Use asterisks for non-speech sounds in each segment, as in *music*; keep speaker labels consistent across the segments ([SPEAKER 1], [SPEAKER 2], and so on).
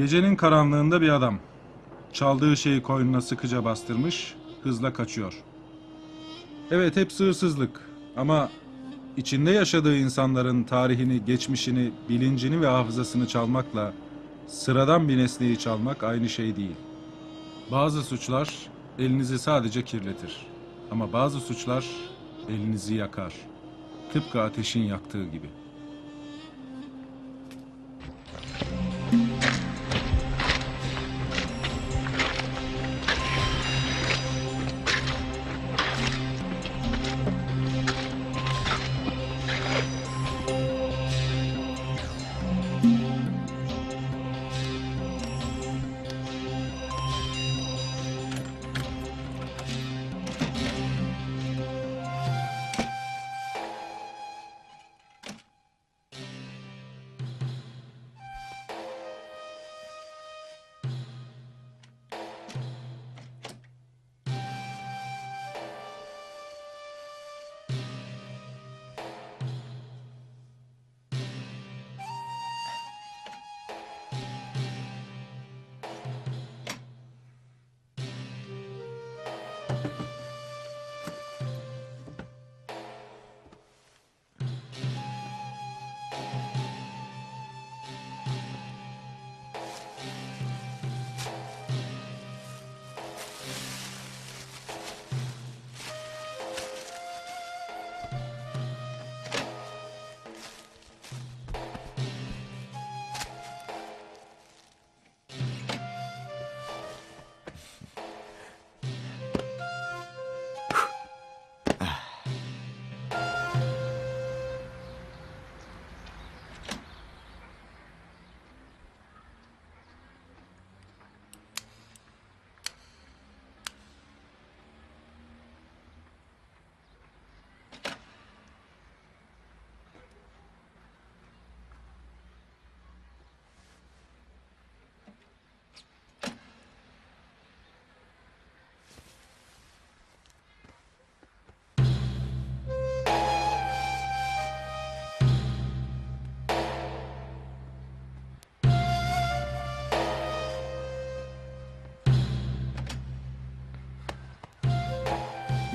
[SPEAKER 1] Gecenin karanlığında bir adam. Çaldığı şeyi koynuna sıkıca bastırmış, hızla kaçıyor. Evet hepsi hırsızlık ama içinde yaşadığı insanların tarihini, geçmişini, bilincini ve hafızasını çalmakla sıradan bir nesneyi çalmak aynı şey değil. Bazı suçlar elinizi sadece kirletir. Ama bazı suçlar elinizi yakar. Tıpkı ateşin yaktığı gibi.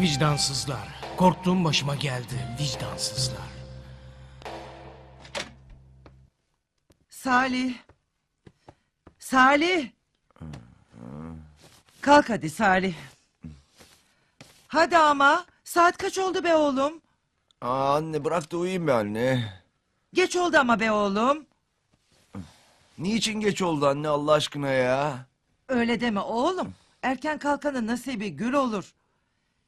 [SPEAKER 2] Vicdansızlar. Korktuğum başıma geldi. Vicdansızlar.
[SPEAKER 3] Salih. Salih. Kalk hadi Salih. Hadi ama. Saat kaç oldu be oğlum?
[SPEAKER 4] Aa, anne bırak da uyuyayım be anne.
[SPEAKER 3] Geç oldu ama be oğlum.
[SPEAKER 4] Niçin geç oldu anne Allah aşkına ya?
[SPEAKER 3] Öyle deme oğlum. Erken kalkanın nasibi gül olur.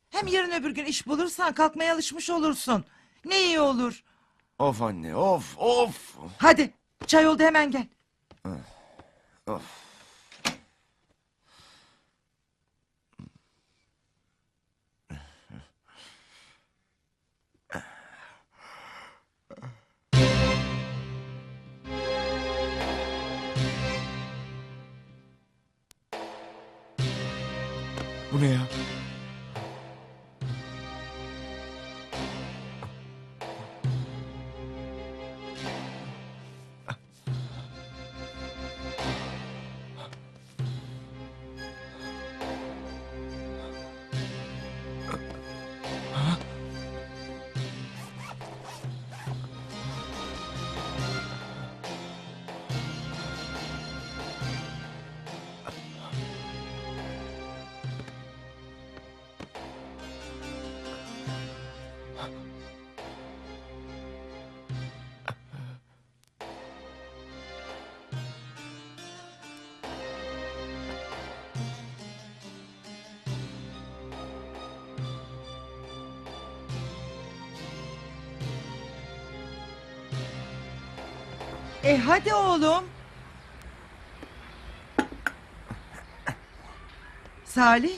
[SPEAKER 3] Hem yarın öbür gün iş bulursan kalkmaya alışmış olursun. Ne iyi olur.
[SPEAKER 4] Of anne of of.
[SPEAKER 3] Hadi çay oldu hemen gel.
[SPEAKER 4] of. Bu ne ya?
[SPEAKER 3] E hadi oğlum. Salih,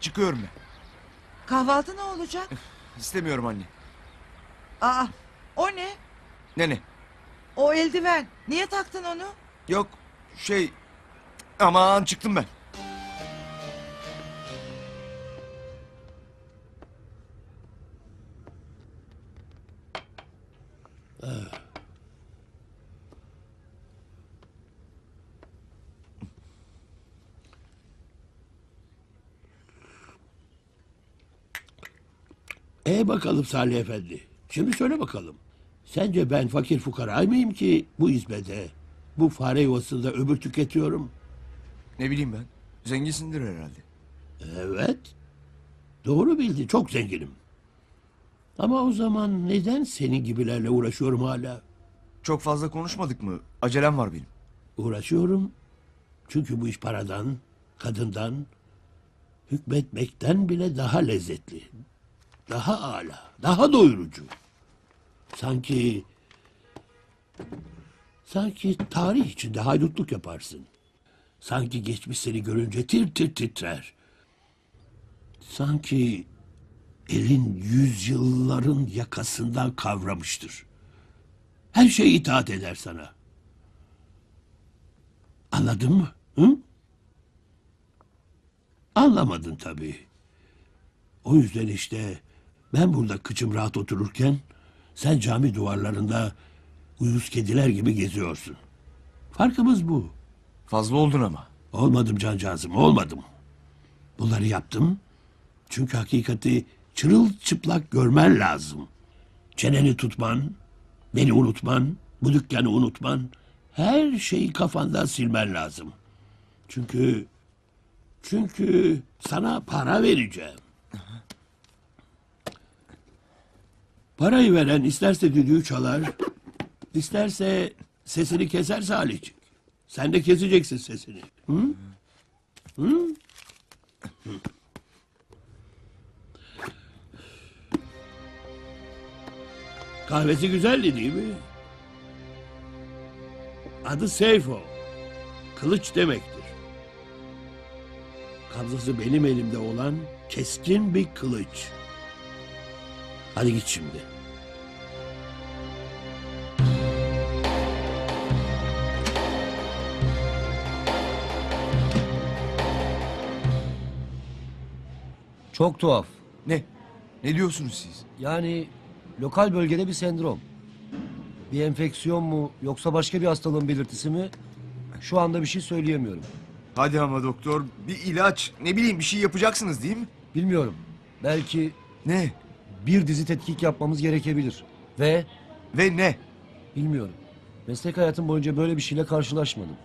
[SPEAKER 4] Çıkıyorum ben.
[SPEAKER 3] kahvaltı ne olacak?
[SPEAKER 4] İstemiyorum anne.
[SPEAKER 3] Aa, o ne?
[SPEAKER 4] Ne ne?
[SPEAKER 3] O eldiven. Niye taktın onu?
[SPEAKER 4] Yok şey... Aman çıktım ben.
[SPEAKER 5] E bakalım Salih Efendi. Şimdi söyle bakalım. Sence ben fakir fukara mıyım ki bu hizmete? Bu fare yuvasında ömür tüketiyorum.
[SPEAKER 4] Ne bileyim ben. Zenginsindir herhalde.
[SPEAKER 5] Evet. Doğru bildi. Çok zenginim. Ama o zaman neden senin gibilerle uğraşıyorum hala?
[SPEAKER 4] Çok fazla konuşmadık mı? Acelem var benim.
[SPEAKER 5] Uğraşıyorum. Çünkü bu iş paradan, kadından, hükmetmekten bile daha lezzetli. Daha âlâ, daha doyurucu. Sanki... Sanki tarih içinde haydutluk yaparsın. Sanki geçmiş seni görünce tir tir titrer. Sanki elin yüzyılların yakasından kavramıştır. Her şey itaat eder sana. Anladın mı? Hı? Anlamadın tabii. O yüzden işte ben burada kıçım rahat otururken sen cami duvarlarında uyuz kediler gibi geziyorsun. Farkımız bu.
[SPEAKER 4] Fazla oldun ama.
[SPEAKER 5] Olmadım cancağızım, olmadım. Bunları yaptım. Çünkü hakikati çırılçıplak görmen lazım. Çeneni tutman, beni unutman, bu dükkanı unutman, her şeyi kafandan silmen lazım. Çünkü, çünkü sana para vereceğim. Parayı veren isterse düdüğü çalar, isterse sesini keser Salihçik. Sen de keseceksin sesini. Hı? Hı? Kahvesi güzeldi değil mi? Adı Seyfo. Kılıç demektir. Kabzası benim elimde olan keskin bir kılıç. Hadi git şimdi.
[SPEAKER 6] Çok tuhaf.
[SPEAKER 4] Ne? Ne diyorsunuz siz?
[SPEAKER 6] Yani lokal bölgede bir sendrom. Bir enfeksiyon mu yoksa başka bir hastalığın belirtisi mi? Şu anda bir şey söyleyemiyorum.
[SPEAKER 4] Hadi ama doktor bir ilaç ne bileyim bir şey yapacaksınız değil mi?
[SPEAKER 6] Bilmiyorum. Belki
[SPEAKER 4] Ne?
[SPEAKER 6] Bir dizi tetkik yapmamız gerekebilir. Ve
[SPEAKER 4] Ve ne?
[SPEAKER 6] bilmiyorum. Meslek hayatım boyunca böyle bir şeyle karşılaşmadım.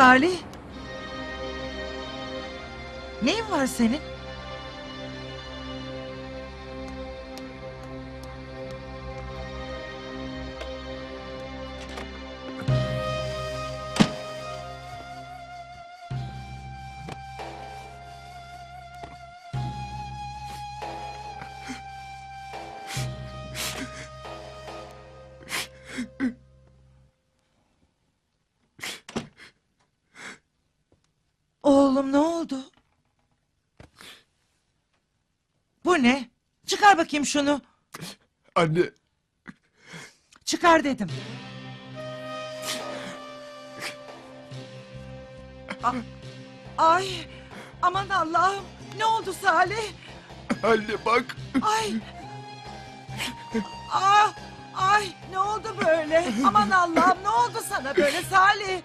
[SPEAKER 3] Salih. Neyin var senin? Bakayım şunu.
[SPEAKER 4] Anne.
[SPEAKER 3] Çıkar dedim. A- Ay aman Allah'ım ne oldu Salih?
[SPEAKER 4] Anne bak.
[SPEAKER 3] Ay. Ah, ay ne oldu böyle? Aman Allah'ım ne oldu sana böyle Salih?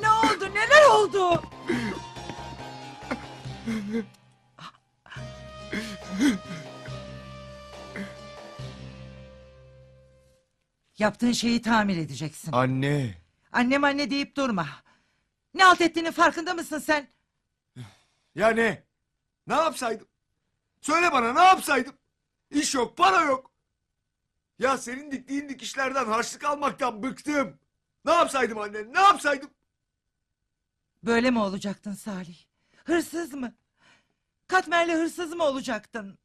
[SPEAKER 3] Ne oldu? Neler oldu? Yaptığın şeyi tamir edeceksin.
[SPEAKER 4] Anne.
[SPEAKER 3] Annem anne deyip durma. Ne alt ettiğinin farkında mısın sen?
[SPEAKER 7] Ya ne? Ne yapsaydım? Söyle bana ne yapsaydım? İş yok, para yok. Ya senin diktiğin dikişlerden harçlık almaktan bıktım. Ne yapsaydım anne? Ne yapsaydım?
[SPEAKER 3] Böyle mi olacaktın Salih? Hırsız mı? Katmerli hırsız mı olacaktın?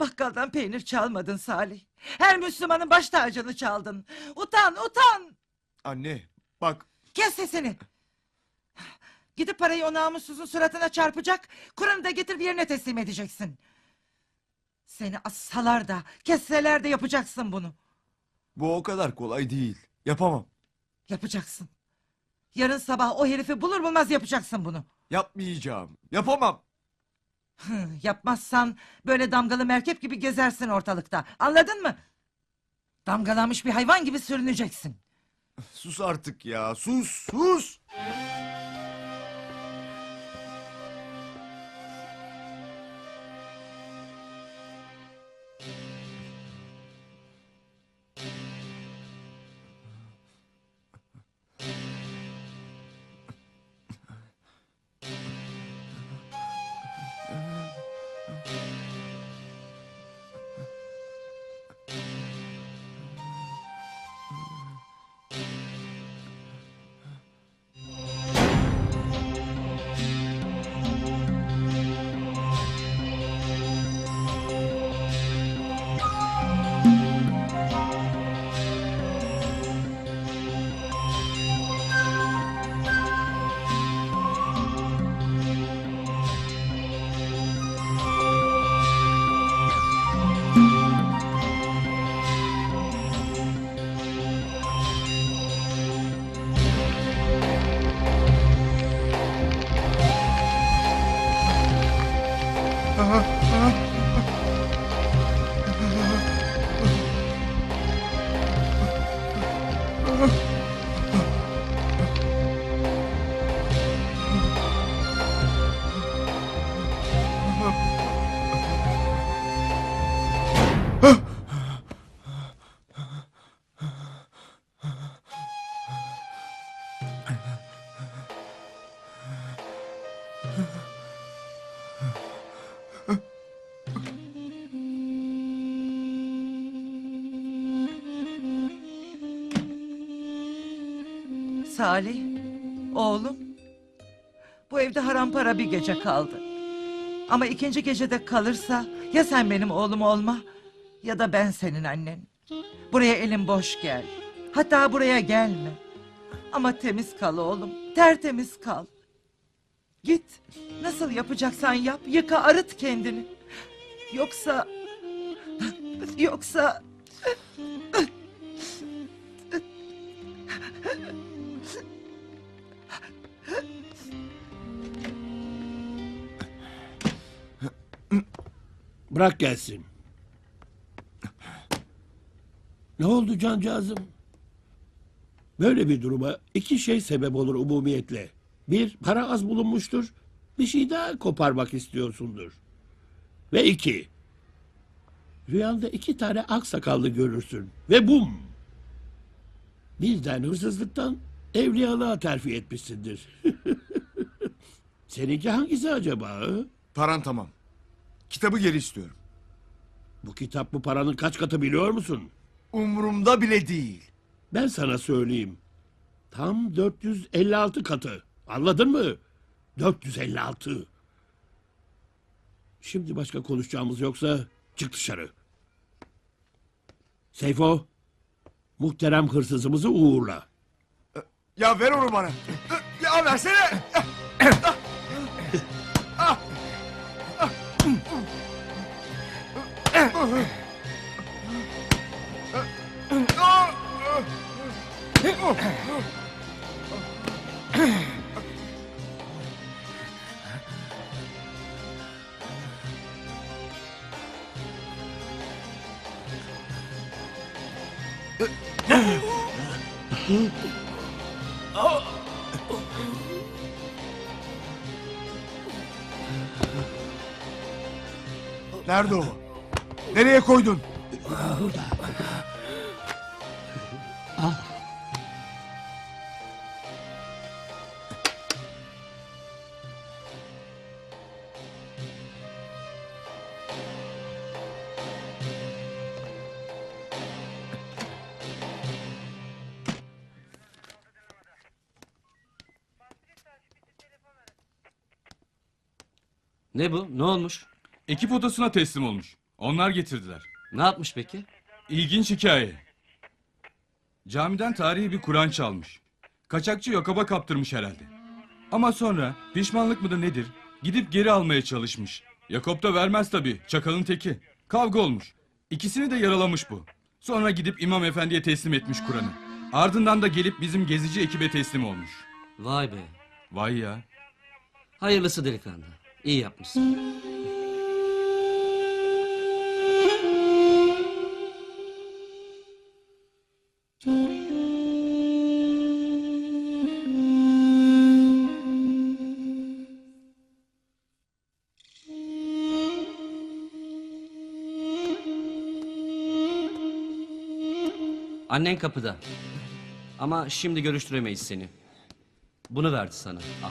[SPEAKER 3] Bakkaldan peynir çalmadın Salih. Her Müslümanın baş tacını çaldın. Utan, utan!
[SPEAKER 7] Anne, bak
[SPEAKER 3] Kes sesini! Gidip parayı o namussuzun suratına çarpacak, Kur'an'ı da getir bir yerine teslim edeceksin. Seni assalar da, kesseler de yapacaksın bunu.
[SPEAKER 7] bu o kadar kolay değil. Yapamam.
[SPEAKER 3] Yapacaksın. Yarın sabah o herifi bulur bulmaz yapacaksın bunu.
[SPEAKER 7] Yapmayacağım. Yapamam.
[SPEAKER 3] Yapmazsan böyle damgalı merkep gibi gezersin ortalıkta. Anladın mı? Damgalanmış bir hayvan gibi sürüneceksin.
[SPEAKER 7] Sus artık ya. Sus, sus. Bye.
[SPEAKER 3] Salih, oğlum. Bu evde haram para bir gece kaldı. Ama ikinci gecede kalırsa ya sen benim oğlum olma ya da ben senin annen. Buraya elin boş gel. Hatta buraya gelme. Ama temiz kal oğlum. Tertemiz kal. Git. Nasıl yapacaksan yap. Yıka arıt kendini. Yoksa... Yoksa...
[SPEAKER 5] Bırak gelsin. Ne oldu cancağızım? Böyle bir duruma iki şey sebep olur umumiyetle. Bir, para az bulunmuştur. Bir şey daha koparmak istiyorsundur. Ve iki, rüyanda iki tane aksakallı görürsün. Ve bum! Birden hırsızlıktan evliyalığa terfi etmişsindir. *laughs* Seninki hangisi acaba?
[SPEAKER 7] Paran tamam. Kitabı geri istiyorum.
[SPEAKER 5] Bu kitap bu paranın kaç katı biliyor musun?
[SPEAKER 7] Umurumda bile değil.
[SPEAKER 5] Ben sana söyleyeyim. Tam 456 katı. Anladın mı? 456. Şimdi başka konuşacağımız yoksa çık dışarı. Seyfo, muhterem hırsızımızı uğurla.
[SPEAKER 7] Ya ver onu bana. Ya versene. Nerede o? Nereye koydun? Burada. Al.
[SPEAKER 8] Ne bu? Ne olmuş?
[SPEAKER 9] Ekip odasına teslim olmuş. Onlar getirdiler.
[SPEAKER 8] Ne yapmış peki?
[SPEAKER 9] İlginç hikaye. Camiden tarihi bir Kur'an çalmış. Kaçakçı Yakup'a kaptırmış herhalde. Ama sonra pişmanlık mıdır nedir? Gidip geri almaya çalışmış. Yakup da vermez tabii. Çakalın teki. Kavga olmuş. İkisini de yaralamış bu. Sonra gidip İmam Efendi'ye teslim etmiş Kur'an'ı. Ardından da gelip bizim gezici ekibe teslim olmuş.
[SPEAKER 8] Vay be.
[SPEAKER 9] Vay ya.
[SPEAKER 8] Hayırlısı delikanlı. İyi yapmışsın. Annen kapıda. Ama şimdi görüştüremeyiz seni. Bunu verdi sana. Al.